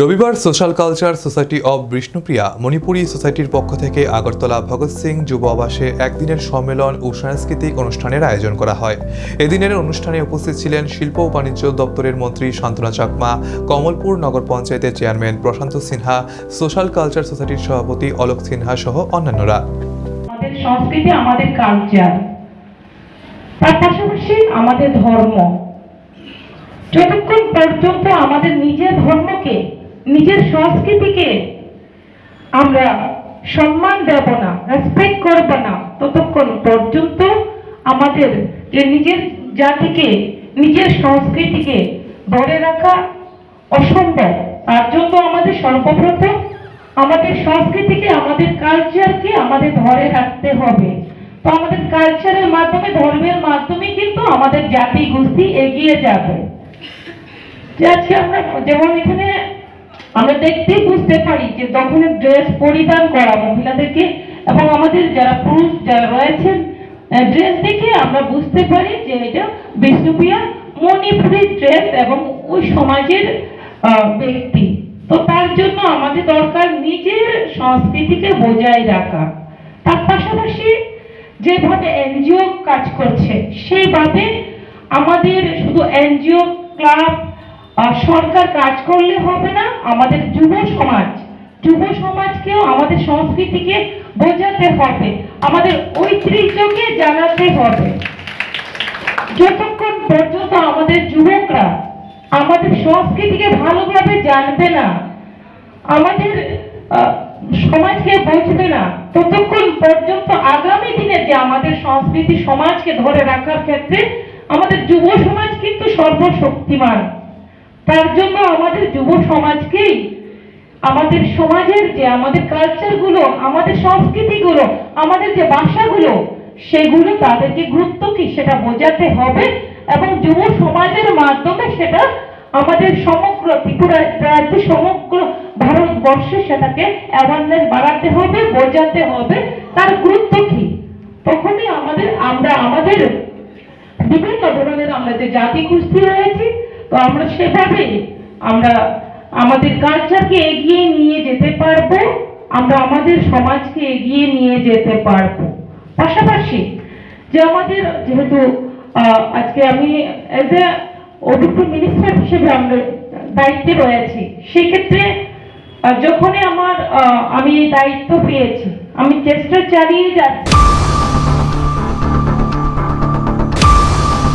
রবিবার social culture society of Bishnupriya, Manipuri সোসাইটির পক্ষ থেকে আগরতলা ভগৎ সিং যুব আবাসে একদিনের সম্মেলন ও সাংস্কৃতিক অনুষ্ঠানের আয়োজন করা হয়। এদিনের অনুষ্ঠানে উপস্থিত ছিলেন শিল্প ও বাণিজ্য দপ্তরের মন্ত্রী সান্ত্বনা চাকমা, কমলপুর নগর পঞ্চায়েতের chairman Prashanta Sinha, social culture সোসাইটির সভাপতি অলোক সিনহা সহ অন্যান্যরা। আমাদের সংস্কৃতি, আমাদের কালচার। পাশাপাশি আমাদের ধর্ম। যতক্ষণ পর্যন্ত আমাদের নিজের ধর্মকে নিজের সংস্কৃতিকে আমরা সম্মান দেব না রেসপেক্ট করব না, ততক্ষণ পর্যন্ত আমাদের যে নিজের জাতিকে, নিজের সংস্কৃতিকে ধরে রাখা অসম্ভব। তার জন্য আমাদের সর্বপ্রথম আমাদের সংস্কৃতিকে, আমাদের কালচারকে আমাদের ধরে রাখতে হবে। তো আমাদের কালচারের মাধ্যমে, ধর্মের মাধ্যমে কিন্তু আমাদের জাতি গোষ্ঠী এগিয়ে যাবে। আজকে আমরা যেমন এখানে আমরা দেখতেই বুঝতে পারি যে তখন ড্রেস পরিধান করা মহিলাদেরকে এবং আমাদের যারা পুরুষ যারা রয়েছেন ড্রেস দেখে আমরা বুঝতে পারি যে এটা বিষ্ণুপ্রিয়া মণিপুরি ড্রেস এবং ওই সমাজের ব্যক্তি। তো তার জন্য আমাদের দরকার নিজের সংস্কৃতিকে বজায় রাখা। তার পাশাপাশি যেভাবে এনজিও কাজ করছে, সেইভাবে আমাদের শুধু এনজিও ক্লাব আর সরকার কাজ করলে হবে না আমাদের যুব সমাজ। যুব সমাজকেও আমাদের সংস্কৃতিকে বোঝাতে হবে, আমাদের ঐতিহ্যকে জানাতে হবে। যতক্ষণ পর্যন্ত আমাদের যুবকরা আমাদের সংস্কৃতিকে ভালোভাবে জানবে না, আমাদের সমাজকে বুঝবে না, ততক্ষণ পর্যন্ত আগামী দিনে যে আমাদের সংস্কৃতি সমাজকে ধরে রাখার ক্ষেত্রে আমাদের যুব সমাজ কিন্তু সর্বশক্তিমান। তার জন্য আমাদের যুব সমাজকেই আমাদের সমাজের যে, আমাদের কালচারগুলো আমাদের সংস্কৃতিগুলো, আমাদের যে ভাষাগুলো, সেগুলো তাদেরকে গুরুত্ব কি সেটা বোঝাতে হবে এবং যুব সমাজের মাধ্যমে সেটা আমাদের সমগ্র ত্রিপুরা রাজ্যে, সমগ্র ভারতবর্ষে সেটাকে অ্যাওয়ারনেস বাড়াতে হবে, বোঝাতে হবে। তার গুরুত্ব কি? তখনই আমাদের, আমরা, আমাদের বিভিন্ন ধরনের আমরা যে জাতি গোষ্ঠী রয়েছে তো আমরা সেভাবেই আমরা আমাদের কালচারকে এগিয়ে নিয়ে যেতে পারব, আমরা আমাদের সমাজকে এগিয়ে নিয়ে যেতে পারব। পাশাপাশি যে আমাদের যেহেতু আজকে আমি এজ এ অভিজ্ঞ মিনিস্টার হিসেবে আমরা দায়িত্বে রয়েছি, সেক্ষেত্রে যখনই আমার আমি এই দায়িত্ব পেয়েছি, আমি চেষ্টা চালিয়ে যাচ্ছি